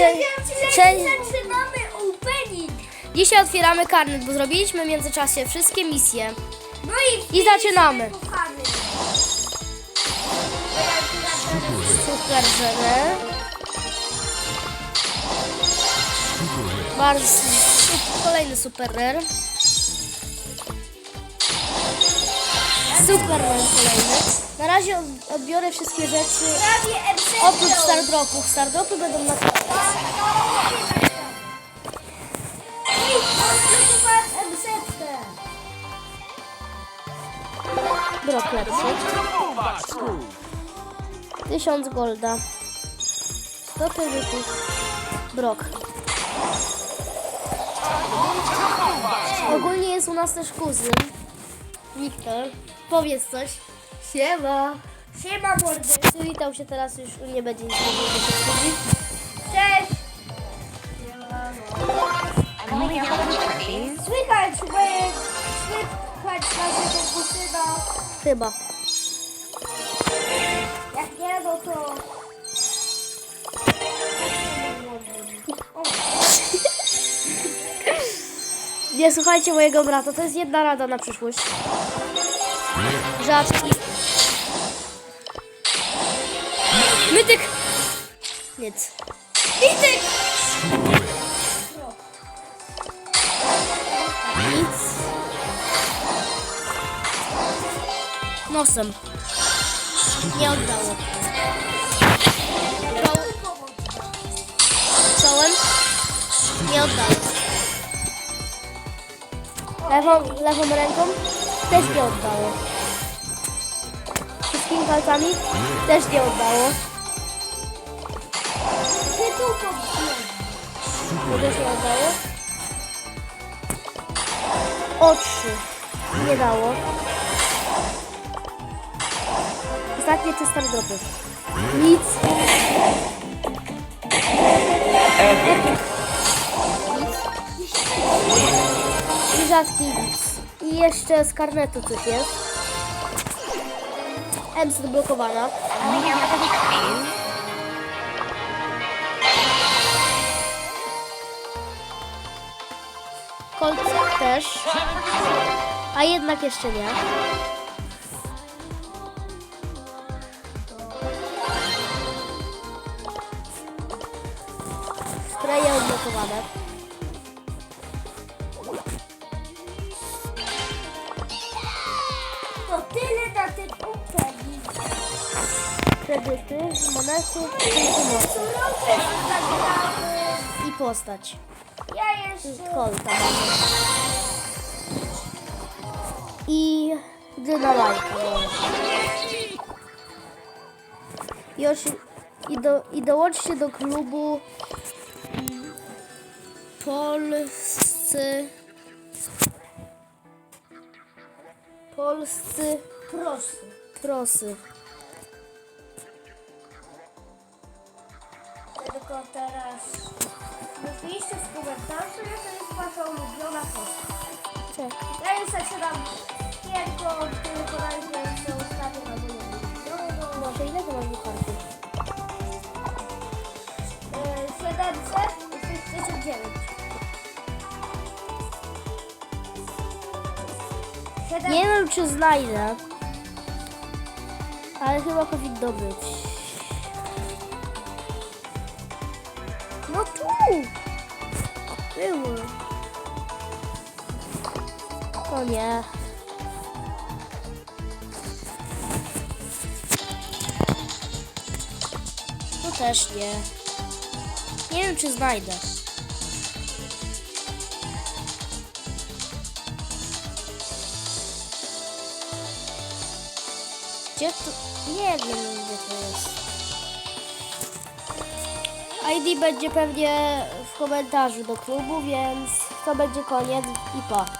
Cze- cze- Zaczynamy opening. Dzisiaj otwieramy karnet, bo zrobiliśmy w międzyczasie wszystkie misje. No i, I zaczynamy. Super żele. Bardzo kolejny super rare. Super rare kolejny. Na razie od- odbiorę wszystkie rzeczy oprócz stardropów. Stardropy będą na I odblokowałem MC-kę. brok lepszy. 1000 golda. 100 kredytów. Brok. Ogólnie jest u nas też kuzyn. Wiktor. Powiedz coś. Siema. Siema mordy. Przywitał się teraz już nie będzie nic mówił. Cześć. Słychać jak słychać naszego kusyna. Chyba. Jak nie, no to... Nie słuchajcie mojego brata, to jest jedna rada na przyszłość. Rzadki. Mytyk! Nic. Mytyk! Nic. Nosem. Nie oddało. Czoł- Czołem. Nie oddało. Lewą, lewą ręką też nie oddało. Wszystkimi palcami też nie oddało. Podbiegł. To też nie oddało. Oczy nie dało. Ostatnie trzy stardropy. Nic. Nic. I rzadki nic. I jeszcze z karnetu coś jest. M zablokowana. Colt też. A jednak jeszcze nie. Spreje odblokowane. To tyle na ten opening. Kredyty, monety, punkty mocy. Surowce zagramy. I postać. Ja jeszcze... I dynamajka. Osi- i, do, I dołączcie do klubu Polscy Polscy Proszę. prosy. Tylko teraz... Mówiliście w komentarzu, że to jest wasza ulubiona postać. Tak. Ja już zaczynam tylko tylko najpierw się ustawię na moją ulubioną. Może ile to masz bucharty? E, 769. 7... Nie wiem czy znajdę, ale chyba powinno być. No tu! Było. O nie. To też nie. Nie wiem czy znajdę. Gdzie to? Nie wiem gdzie to jest. ID będzie pewnie w komentarzu do klubu, więc to będzie koniec i pa.